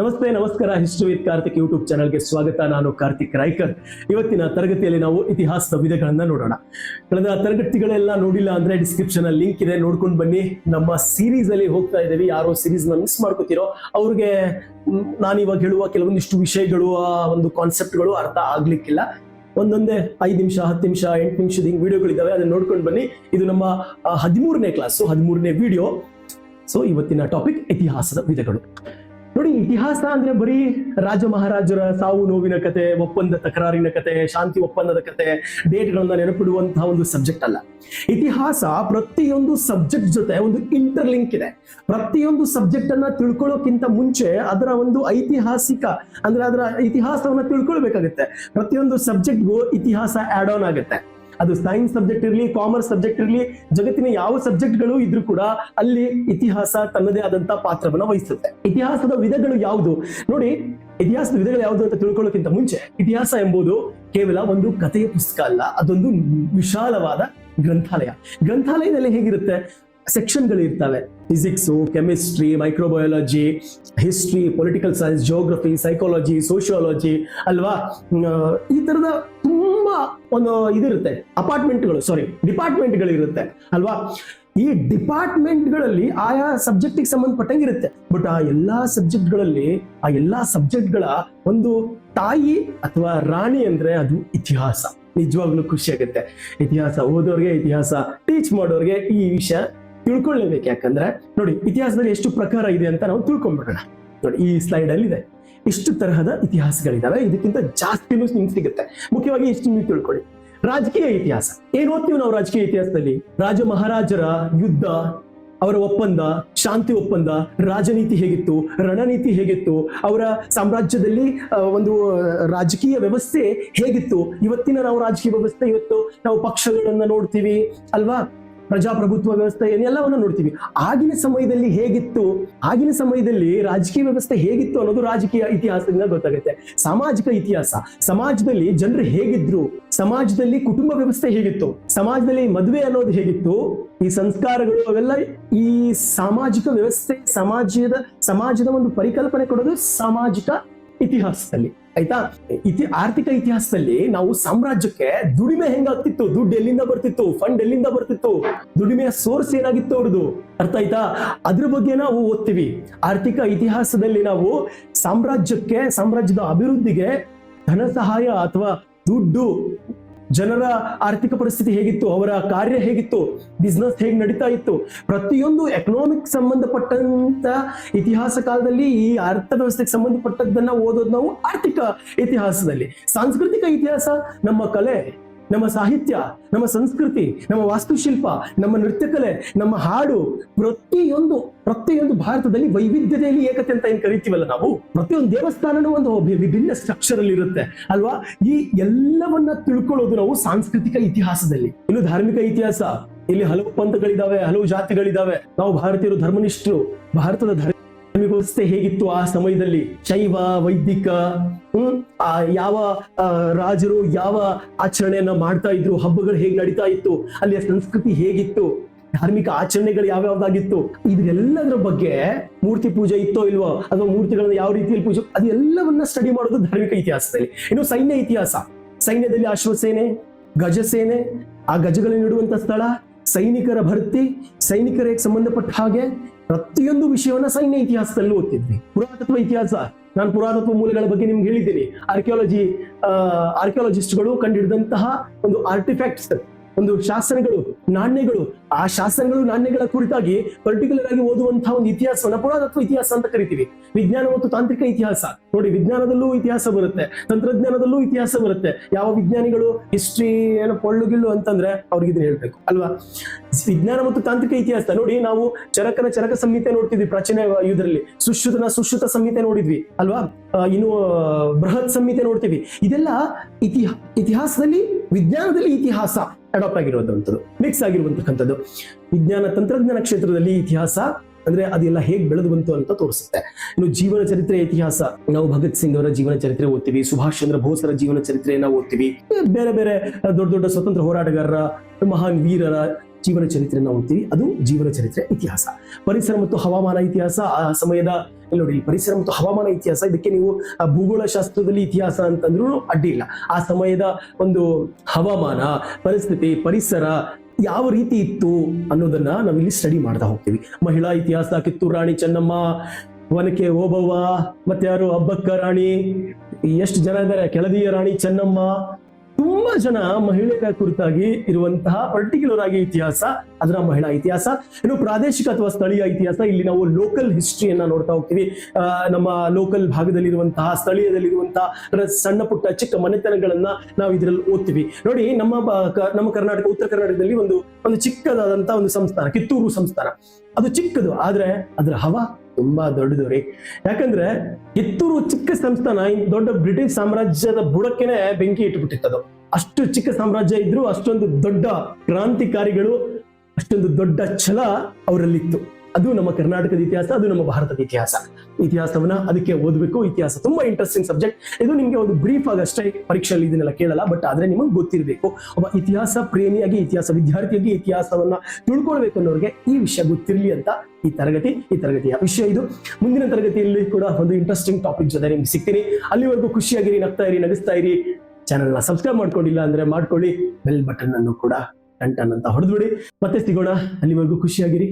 ನಮಸ್ತೆ, ನಮಸ್ಕಾರ. History with Karthik YouTube ಚಾನಲ್ಗೆ ಸ್ವಾಗತ. ನಾನು ಕಾರ್ತಿಕ್ ರಾಯ್ಕರ್. ಇವತ್ತಿನ ತರಗತಿಯಲ್ಲಿ ನಾವು ಇತಿಹಾಸದ ವಿಧಗಳನ್ನ ನೋಡೋಣ. ಕಳೆದ ತರಗತಿಗಳೆಲ್ಲ ನೋಡಿಲ್ಲ ಅಂದ್ರೆ ಡಿಸ್ಕ್ರಿಪ್ಷನ್ ಅಲ್ಲಿ ಲಿಂಕ್ ಇದೆ. ನೋಡ್ಕೊಂಡು ಬನ್ನಿ. ನಮ್ಮ ಸೀರೀಸ್ ಅಲ್ಲಿ ಹೋಗ್ತಾ ಇದ್ದೀವಿ. ಯಾರೋ ಸೀರೀಸ್ನ ಮಿಸ್ ಮಾಡ್ಕೋತಿರೋ ಅವ್ರಿಗೆ ನಾನಿವಾಗ ಹೇಳುವ ಕೆಲವೊಂದಿಷ್ಟು ವಿಷಯಗಳು, ಆ, ಒಂದು ಕಾನ್ಸೆಪ್ಟ್ಗಳು ಅರ್ಥ ಆಗ್ಲಿಕ್ಕಿಲ್ಲ. ಒಂದೊಂದೇ ಐದು ನಿಮಿಷ, ಹತ್ತು ನಿಮಿಷ, ಎಂಟು ನಿಮಿಷದ ಹಿಂಗೆ ವಿಡಿಯೋಗಳಿದಾವೆ ಅದನ್ನ ನೋಡ್ಕೊಂಡು ಬನ್ನಿ. ಇದು ನಮ್ಮ ಹದಿಮೂರನೇ ಕ್ಲಾಸು ಹದಿಮೂರನೇ ವಿಡಿಯೋ ಸೊ ಇವತ್ತಿನ ಟಾಪಿಕ್ ಇತಿಹಾಸದ ವಿಧಗಳು. ನೋಡಿ, ಇತಿಹಾಸ ಅಂದ್ರೆ ಬರೀ ರಾಜ ಮಹಾರಾಜರ ಸಾವು ನೋವಿನ ಕತೆ, ಒಪ್ಪಂದ ತಕರಾರಿನ ಕತೆ, ಶಾಂತಿ ಒಪ್ಪಂದದ ಕತೆ, ಡೇಟ್ಗಳನ್ನ ನೆನಪಿಡುವಂತಹ ಒಂದು ಸಬ್ಜೆಕ್ಟ್ ಅಲ್ಲ. ಇತಿಹಾಸ ಪ್ರತಿಯೊಂದು ಸಬ್ಜೆಕ್ಟ್ ಜೊತೆ ಒಂದು ಇಂಟರ್ಲಿಂಕ್ ಇದೆ. ಪ್ರತಿಯೊಂದು ಸಬ್ಜೆಕ್ಟ್ ಅನ್ನ ತಿಳ್ಕೊಳ್ಳೋಕ್ಕಿಂತ ಮುಂಚೆ ಅದರ ಒಂದು ಐತಿಹಾಸಿಕ ಅಂದ್ರೆ ಅದರ ಇತಿಹಾಸವನ್ನ ತಿಳ್ಕೊಳ್ಬೇಕಾಗುತ್ತೆ. ಪ್ರತಿಯೊಂದು ಸಬ್ಜೆಕ್ಟ್ಗೂ ಇತಿಹಾಸ ಆಡ್ ಆನ್ ಆಗುತ್ತೆ. ಅದು ಸೈನ್ಸ್ ಸಬ್ಜೆಕ್ಟ್ ಇರಲಿ ಕಾಮರ್ಸ್ ಸಬ್ಜೆಕ್ಟ್ ಇರಲಿ, ಜಗತ್ತಿನ ಯಾವ ಸಬ್ಜೆಕ್ಟ್ಗಳು ಇದ್ರೂ ಕೂಡ ಅಲ್ಲಿ ಇತಿಹಾಸ ತನ್ನದೇ ಆದಂತಹ ಪಾತ್ರವನ್ನು ವಹಿಸುತ್ತೆ. ಇತಿಹಾಸದ ವಿಧಗಳು ಯಾವುದು? ನೋಡಿ, ಇತಿಹಾಸದ ವಿಧಗಳು ಯಾವುದು ಅಂತ ತಿಳ್ಕೊಳ್ಳೋಕ್ಕಿಂತ ಮುಂಚೆ, ಇತಿಹಾಸ ಎಂಬುದು ಕೇವಲ ಒಂದು ಕಥೆಯ ಪುಸ್ತಕ ಅಲ್ಲ, ಅದೊಂದು ವಿಶಾಲವಾದ ಗ್ರಂಥಾಲಯ. ಗ್ರಂಥಾಲಯದಲ್ಲಿ ಹೇಗಿರುತ್ತೆ? ಸೆಕ್ಷನ್ಗಳು ಇರ್ತವೆ. Physics, chemistry, microbiology, history, political science geography psychology sociology ಅಲ್ವಾ? ಈ ತರದ ತುಂಬಾ ಒಂದು ಇದಿರುತ್ತೆ ಅಪಾರ್ಟ್ಮೆಂಟ್ಗಳು ಸಾರಿ ಡಿಪಾರ್ಟ್ಮೆಂಟ್ಗಳು ಇರುತ್ತೆ ಅಲ್ವಾ? ಈ ಡಿಪಾರ್ಟ್ಮೆಂಟ್ಗಳಲ್ಲಿ ಆಯಾ ಸಬ್ಜೆಕ್ಟಿಗೆ ಸಂಬಂಧಪಟ್ಟಂಗೆ ಇರುತ್ತೆ ಬಟ್ ಆ ಎಲ್ಲಾ ಸಬ್ಜೆಕ್ಟ್ಗಳಲ್ಲಿ ಆ ಎಲ್ಲಾ ಸಬ್ಜೆಕ್ಟ್ಗಳ ಒಂದು ತಾಯಿ ಅಥವಾ ರಾಣಿ ಅಂದ್ರೆ ಅದು ಇತಿಹಾಸ. ನಿಜವಾಗ್ಲೂ ಖುಷಿ ಆಗುತ್ತೆ. ಇತಿಹಾಸ ಓದೋರ್ಗೆ ಇತಿಹಾಸ ಟೀಚ್ ಮಾಡೋರ್ಗೆ ಈ ವಿಷಯ ತಿಳ್ಕೊಳ್ಳೇಬೇಕು ಯಾಕಂದ್ರೆ, ನೋಡಿ, ಇತಿಹಾಸದಲ್ಲಿ ಎಷ್ಟು ಪ್ರಕಾರ ಇದೆ ಅಂತ ನಾವು ತಿಳ್ಕೊಂಡ್ಬಿಡೋಣ ನೋಡಿ, ಈ ಸ್ಲೈಡ್ ಅಲ್ಲಿ ಇದೆ ಇಷ್ಟು ತರಹದ ಇತಿಹಾಸಗಳಿದಾವೆ. ಇದಕ್ಕಿಂತ ಜಾಸ್ತಿನೂ ನಿಮ್ಗೆ ಸಿಗುತ್ತೆ. ಮುಖ್ಯವಾಗಿ ಇಷ್ಟು ನೀವು ತಿಳ್ಕೊಳ್ಳಿ. ರಾಜಕೀಯ ಇತಿಹಾಸ. ಏನ್ ಓದ್ತೀವಿ ನಾವು ರಾಜಕೀಯ ಇತಿಹಾಸದಲ್ಲಿ? ರಾಜ ಮಹಾರಾಜರ ಯುದ್ಧ, ಅವರ ಒಪ್ಪಂದ, ಶಾಂತಿ ಒಪ್ಪಂದ, ರಾಜನೀತಿ ಹೇಗಿತ್ತು, ರಣನೀತಿ ಹೇಗಿತ್ತು, ಅವರ ಸಾಮ್ರಾಜ್ಯದಲ್ಲಿ ಒಂದು ರಾಜಕೀಯ ವ್ಯವಸ್ಥೆ ಹೇಗಿತ್ತು? ಇವತ್ತಿನ ನಾವು ರಾಜಕೀಯ ವ್ಯವಸ್ಥೆ ಇವತ್ತು ನಾವು ಪಕ್ಷಗಳನ್ನ ನೋಡ್ತೀವಿ, ಅಲ್ವಾ? ಪ್ರಜಾಪ್ರಭುತ್ವ ವ್ಯವಸ್ಥೆ ಎಲ್ಲವನ್ನ ನೋಡ್ತೀವಿ? ಆಗಿನ ಸಮಯದಲ್ಲಿ ಹೇಗಿತ್ತು? ಆಗಿನ ಸಮಯದಲ್ಲಿ ರಾಜಕೀಯ ವ್ಯವಸ್ಥೆ ಹೇಗಿತ್ತು ಅನ್ನೋದು ರಾಜಕೀಯ ಇತಿಹಾಸದಿಂದ ಗೊತ್ತಾಗುತ್ತೆ. ಸಾಮಾಜಿಕ ಇತಿಹಾಸ, ಸಮಾಜದಲ್ಲಿ ಜನರು ಹೇಗಿದ್ರು? ಸಮಾಜದಲ್ಲಿ ಕುಟುಂಬ ವ್ಯವಸ್ಥೆ ಹೇಗಿತ್ತು? ಸಮಾಜದಲ್ಲಿ ಮದುವೆ ಅನ್ನೋದು ಹೇಗಿತ್ತು? ಈ ಸಂಸ್ಕಾರಗಳು ಅವೆಲ್ಲ ಈ ಸಾಮಾಜಿಕ ವ್ಯವಸ್ಥೆ, ಸಮಾಜದ ಸಮಾಜದ ಒಂದು ಪರಿಕಲ್ಪನೆ ಕೊಡೋದು ಸಾಮಾಜಿಕ ಇತಿಹಾಸದಲ್ಲಿ. ಆಯ್ತಾ? ಇತಿ, ಆರ್ಥಿಕ ಇತಿಹಾಸದಲ್ಲಿ ನಾವು ಸಾಮ್ರಾಜ್ಯಕ್ಕೆ ದುಡಿಮೆ ಹೆಂಗಾಗ್ತಿತ್ತು? ದುಡ್ಡು ಎಲ್ಲಿಂದ ಬರ್ತಿತ್ತು? ಫಂಡ್ ಎಲ್ಲಿಂದ ಬರ್ತಿತ್ತು? ದುಡಿಮೆಯ ಸೋರ್ಸ್ ಏನಾಗಿತ್ತು ಅವ್ರದ್ದು? ಅರ್ಥ ಆಯ್ತಾ? ಅದ್ರ ಬಗ್ಗೆ ನಾವು ಓದ್ತೀವಿ. ಆರ್ಥಿಕ ಇತಿಹಾಸದಲ್ಲಿ ನಾವು ಸಾಮ್ರಾಜ್ಯಕ್ಕೆ, ಸಾಮ್ರಾಜ್ಯದ ಅಭಿವೃದ್ಧಿಗೆ ಧನ ಸಹಾಯ ಅಥವಾ ದುಡ್ಡು ಜನರ ಆರ್ಥಿಕ ಪರಿಸ್ಥಿತಿ ಹೇಗಿತ್ತು, ಅವರ ಕಾರ್ಯ ಹೇಗಿತ್ತು ಬಿಸ್ನೆಸ್ ಹೇಗೆ ನಡೀತಾ ಇತ್ತು, ಪ್ರತಿಯೊಂದು ಎಕನಾಮಿಕ್ ಸಂಬಂಧಪಟ್ಟಂತ ಇತಿಹಾಸ ಕಾಲದಲ್ಲಿ ಈ ಅರ್ಥವ್ಯವಸ್ಥೆಗೆ ಸಂಬಂಧಪಟ್ಟದ್ದನ್ನ ಓದೋದು ನಾವು ಆರ್ಥಿಕ ಇತಿಹಾಸದಲ್ಲಿ. ಸಾಂಸ್ಕೃತಿಕ ಇತಿಹಾಸ, ನಮ್ಮ ಕಲೆ. ನಮ್ಮ ಸಾಹಿತ್ಯ, ನಮ್ಮ ಸಂಸ್ಕೃತಿ, ನಮ್ಮ ವಾಸ್ತುಶಿಲ್ಪ, ನಮ್ಮ ನೃತ್ಯಕಲೆ, ನಮ್ಮ ಹಾಡು ಪ್ರತಿಯೊಂದು ಪ್ರತಿಯೊಂದು ಭಾರತದಲ್ಲಿ ವೈವಿಧ್ಯತೆಯಲ್ಲಿ ಏಕತೆ ಅಂತ ಏನ್ ಕರಿತೀವಲ್ಲ ನಾವು? ಪ್ರತಿಯೊಂದು ದೇವಸ್ಥಾನನೂ ಒಂದು ವಿಭಿನ್ನ ಸ್ಟ್ರಕ್ಚರ್ ಅಲ್ಲಿ ಇರುತ್ತೆ. ಅಲ್ವಾ? ಈ ಎಲ್ಲವನ್ನ ತಿಳ್ಕೊಳ್ಳೋದು ನಾವು ಸಾಂಸ್ಕೃತಿಕ ಇತಿಹಾಸದಲ್ಲಿ. ಇನ್ನು ಧಾರ್ಮಿಕ ಇತಿಹಾಸ. ಇಲ್ಲಿ ಹಲವು ಪಂಥಗಳಿದಾವೆ, ಹಲವು ಜಾತಿಗಳಿದಾವೆ. ನಾವು ಭಾರತೀಯರು ಧರ್ಮನಿಷ್ಠರು. ಭಾರತದ ಧರ್ಮ ವ್ಯವಸ್ಥೆ ಹೇಗಿತ್ತು ಆ ಸಮಯದಲ್ಲಿ? ಶೈವ, ವೈದಿಕ, ಹ್ಮ್? ಆ, ಯಾವ ರಾಜರು ಯಾವ ಆಚರಣೆಯನ್ನ ಮಾಡ್ತಾ ಇದ್ರು? ಹಬ್ಬಗಳು ಹೇಗೆ ನಡೀತಾ ಇತ್ತು? ಅಲ್ಲಿಯ ಸಂಸ್ಕೃತಿ ಹೇಗಿತ್ತು? ಧಾರ್ಮಿಕ ಆಚರಣೆಗಳು ಯಾವ್ಯಾವ್ದಾಗಿತ್ತು? ಇದೆಲ್ಲದರ ಬಗ್ಗೆ ಮೂರ್ತಿ ಪೂಜೆ ಇತ್ತೋ ಇಲ್ವೋ? ಅಥವಾ ಮೂರ್ತಿಗಳನ್ನ ಯಾವ ರೀತಿಯಲ್ಲಿ ಪೂಜೆ ಅದೆಲ್ಲವನ್ನ ಸ್ಟಡಿ ಮಾಡೋದು ಧಾರ್ಮಿಕ ಇತಿಹಾಸದಲ್ಲಿ. ಇನ್ನು ಸೈನ್ಯ ಇತಿಹಾಸ. ಸೈನ್ಯದಲ್ಲಿ ಅಶ್ವಸೇನೆ, ಗಜಸೇನೆ, ಆ ಗಜಗಳನ್ನ ಇಡುವಂತ ಸ್ಥಳ ಸೈನಿಕರ ಭರ್ತಿ, ಸೈನಿಕರಿಗೆ ಸಂಬಂಧಪಟ್ಟ ಹಾಗೆ ಪ್ರತಿಯೊಂದು ವಿಷಯವನ್ನ ಸೈನ್ಯ ಇತಿಹಾಸದಲ್ಲಿ ಓದ್ತಿದ್ವಿ. ಪುರಾತತ್ವ ಇತಿಹಾಸ. ನಾನು ಪುರಾತತ್ವ ಮೂಲಗಳ ಬಗ್ಗೆ ನಿಮ್ಗೆ ಹೇಳಿದ್ದೀನಿ. ಆರ್ಕಿಯಾಲಜಿ ಆರ್ಕಿಯಾಲಜಿಸ್ಟ್ಗಳು ಕಂಡುಹಿಡಿದಂತಹ ಒಂದು ಆರ್ಟಿಫ್ಯಾಕ್ಟ್ಸ್ ಒಂದು ಶಾಸನಗಳು, ನಾಣ್ಯಗಳು. ಆ ಶಾಸನಗಳು, ನಾಣ್ಯಗಳ ಕುರಿತಾಗಿ ಪರ್ಟಿಕ್ಯುಲರ್ ಆಗಿ ಓದುವಂತಹ ಒಂದು ಇತಿಹಾಸವನ್ನ ಪುರಾತತ್ವ ಇತಿಹಾಸ ಅಂತ ಕರಿತೀವಿ. ವಿಜ್ಞಾನ ಮತ್ತು ತಾಂತ್ರಿಕ ಇತಿಹಾಸ. ನೋಡಿ, ವಿಜ್ಞಾನದಲ್ಲೂ ಇತಿಹಾಸ ಬರುತ್ತೆ. ತಂತ್ರಜ್ಞಾನದಲ್ಲೂ ಇತಿಹಾಸ ಬರುತ್ತೆ. ಯಾವ ವಿಜ್ಞಾನಿಗಳು ಹಿಸ್ಟ್ರಿ ಏನೋ ಪೊಳ್ಳು ಗಿಳ್ಳು ಅಂತಂದ್ರೆ ಅವ್ರಿಗೆ ಇದನ್ನ ಹೇಳ್ಬೇಕು. ಅಲ್ವಾ? ವಿಜ್ಞಾನ ಮತ್ತು ತಾಂತ್ರಿಕ ಇತಿಹಾಸ. ನೋಡಿ, ನಾವು ಚರಕನ ಚರಕ ಸಂಹಿತೆ ನೋಡ್ತಿದ್ವಿ ಪ್ರಾಚೀನ ಇದರಲ್ಲಿ ಸುಶ್ರುತನ ಸುಶ್ರುತ ಸಂಹಿತೆ ನೋಡಿದ್ವಿ. ಅಲ್ವಾ? ಇನ್ನು ಬೃಹತ್ ಸಂಹಿತೆ ನೋಡ್ತೀವಿ. ಇದೆಲ್ಲ ಇತಿಹಾ, ಇತಿಹಾಸದಲ್ಲಿ, ವಿಜ್ಞಾನದಲ್ಲಿ ಇತಿಹಾಸ. ಅಡಾಪ್ಟ್ ಆಗಿರುವಂಥದ್ದು ಮಿಕ್ಸ್ ಆಗಿರುವಂತಕ್ಕಂಥದ್ದು. ವಿಜ್ಞಾನ ತಂತ್ರಜ್ಞಾನ ಕ್ಷೇತ್ರದಲ್ಲಿ ಇತಿಹಾಸ ಅಂದ್ರೆ ಅದೆಲ್ಲ ಹೇಗ್ ಬೆಳೆದು ಬಂತು ಅಂತ ತೋರಿಸುತ್ತೆ. ಇನ್ನು ಜೀವನ ಚರಿತ್ರೆ ಇತಿಹಾಸ, ನಾವು ಭಗತ್ ಸಿಂಗ್ ಅವರ ಜೀವನ ಚರಿತ್ರೆ ಓದ್ತೀವಿ, ಸುಭಾಷ್ ಚಂದ್ರ ಬೋಸರ ಜೀವನ ಚರಿತ್ರೆಯನ್ನ ಓದ್ತೀವಿ. ಬೇರೆ ಬೇರೆ ದೊಡ್ಡ ದೊಡ್ಡ ಸ್ವತಂತ್ರ ಹೋರಾಟಗಾರರ, ಮಹಾನ್ ವೀರರ ಜೀವನ ಚರಿತ್ರೆಯನ್ನು ಓದ್ತೀವಿ. ಅದು ಜೀವನ ಚರಿತ್ರೆ ಇತಿಹಾಸ. ಪರಿಸರ ಮತ್ತು ಹವಾಮಾನ ಇತಿಹಾಸ, ಆ ಸಮಯದ ನೋಡಿ, ಪರಿಸರ ಮತ್ತು ಹವಾಮಾನ ಇತಿಹಾಸ, ಇದಕ್ಕೆ ನೀವು ಭೂಗೋಳ ಶಾಸ್ತ್ರದಲ್ಲಿ ಇತಿಹಾಸ ಅಂತಂದ್ರೂ ಅಡ್ಡಿ ಇಲ್ಲ. ಆ ಸಮಯದ ಒಂದು ಹವಾಮಾನ, ಪರಿಸ್ಥಿತಿ, ಪರಿಸರ ಯಾವ ರೀತಿ ಇತ್ತು ಅನ್ನೋದನ್ನ ನಾವಿಲ್ಲಿ ಸ್ಟಡಿ ಮಾಡ್ತಾ ಹೋಗ್ತೀವಿ. ಮಹಿಳಾ ಇತಿಹಾಸ, ಕಿತ್ತೂರು ರಾಣಿ ಚೆನ್ನಮ್ಮ ವನಕೆ ಓಬವ್ವ ಯಾರು ಅಬ್ಬಕ್ಕ ರಾಣಿ, ಎಷ್ಟು ಜನ ಇದ್ದಾರೆ ಕೆಳದಿಯ ರಾಣಿ ಚೆನ್ನಮ್ಮ ತುಂಬಾ ಜನ ಮಹಿಳೆಯರ ಕುರಿತಾಗಿ ಇರುವಂತಹ ಪರ್ಟಿಕ್ಯುಲರ್ ಆಗಿ ಇತಿಹಾಸ, ಅದರ ಮಹಿಳಾ ಇತಿಹಾಸ, ಇನ್ನು ಪ್ರಾದೇಶಿಕ ಅಥವಾ ಸ್ಥಳೀಯ ಇತಿಹಾಸ, ಇಲ್ಲಿ ನಾವು ಲೋಕಲ್ ಹಿಸ್ಟ್ರಿಯನ್ನ ನೋಡ್ತಾ ಹೋಗ್ತೀವಿ. ನಮ್ಮ ಲೋಕಲ್ ಭಾಗದಲ್ಲಿರುವಂತಹ, ಸ್ಥಳೀಯದಲ್ಲಿರುವಂತಹ ಸಣ್ಣ ಪುಟ್ಟ, ಚಿಕ್ಕ ಮನೆತನಗಳನ್ನ ನಾವು ಇದರಲ್ಲಿ ಓದ್ತೀವಿ. ನೋಡಿ, ನಮ್ಮ ನಮ್ಮ ಕರ್ನಾಟಕ, ಉತ್ತರ ಕರ್ನಾಟಕದಲ್ಲಿ ಒಂದು ಒಂದು ಚಿಕ್ಕದಾದಂತಹ ಒಂದು ಸಂಸ್ಥಾನ, ಕಿತ್ತೂರು ಸಂಸ್ಥಾನ. ಅದು ಚಿಕ್ಕದು, ಆದ್ರೆ ಅದರ ಹವಾ ತುಂಬಾ ದೊಡ್ಡದು ರೀ. ಯಾಕಂದ್ರೆ ಕಿತ್ತೂರು ಚಿಕ್ಕ ಸಂಸ್ಥಾನ ದೊಡ್ಡ ಬ್ರಿಟಿಷ್ ಸಾಮ್ರಾಜ್ಯದ ಬುಡಕ್ಕೆನೆ ಬೆಂಕಿ ಇಟ್ಟುಬಿಟ್ಟಿತ್ತದು ಅಷ್ಟು ಚಿಕ್ಕ ಸಾಮ್ರಾಜ್ಯ ಇದ್ರು ಅಷ್ಟೊಂದು ದೊಡ್ಡ ಕ್ರಾಂತಿಕಾರಿಗಳು, ಅಷ್ಟೊಂದು ದೊಡ್ಡ ಛಲ ಅವರಲ್ಲಿತ್ತು. ಅದು ನಮ್ಮ ಕರ್ನಾಟಕದ ಇತಿಹಾಸ, ಅದು ನಮ್ಮ ಭಾರತದ ಇತಿಹಾಸ. ಇತಿಹಾಸವನ್ನ ಅದಕ್ಕೆ ಓದಬೇಕು. ಇತಿಹಾಸ ತುಂಬಾ ಇಂಟ್ರೆಸ್ಟಿಂಗ್ ಸಬ್ಜೆಕ್ಟ್ ಇದು ನಿಮಗೆ ಒಂದು ಬ್ರೀಫ್ ಆಗಿ ಅಷ್ಟೇ ಪರೀಕ್ಷೆಯಲ್ಲಿ ಇದನ್ನೆಲ್ಲ ಕೇಳಲ್ಲ ಬಟ್ ಆದ್ರೆ ನಿಮಗೆ ಗೊತ್ತಿರಬೇಕು. ಒಬ್ಬ ಇತಿಹಾಸ ಪ್ರೇಮಿಯಾಗಿ, ಇತಿಹಾಸ ವಿದ್ಯಾರ್ಥಿಯಾಗಿ ಇತಿಹಾಸವನ್ನ ತಿಳ್ಕೊಳ್ಬೇಕು ಅನ್ನೋರಿಗೆ ಈ ವಿಷಯ ಗೊತ್ತಿರಲಿ ಅಂತ ಈ ತರಗತಿ, ಈ ತರಗತಿಯ ವಿಷಯ ಇದು. ಮುಂದಿನ ತರಗತಿಯಲ್ಲಿ ಕೂಡ ಒಂದು ಇಂಟ್ರೆಸ್ಟಿಂಗ್ ಟಾಪಿಕ್ ಜೊತೆ ನಿಮ್ಗೆ ಸಿಗ್ತೀನಿ. ಅಲ್ಲಿವರೆಗೂ ಖುಷಿಯಾಗಿರಿ, ನಗ್ತಾ ಇರಿ, ನಗಿಸ್ತಾ ಇರಿ. ಚಾನೆಲ್ನ ಸಬ್ಸ್ಕ್ರೈಬ್ ಮಾಡ್ಕೊಂಡಿಲ್ಲ ಅಂದ್ರೆ ಮಾಡ್ಕೊಳ್ಳಿ. ಬೆಲ್ ಬಟನ್ ಅನ್ನು ಕೂಡ ಟನ್ ಅಂತ ಹೊಡೆದ್ಬಿಡಿ. ಮತ್ತೆ ಸಿಗೋಣ. ಅಲ್ಲಿವರೆಗೂ ಖುಷಿಯಾಗಿರಿ.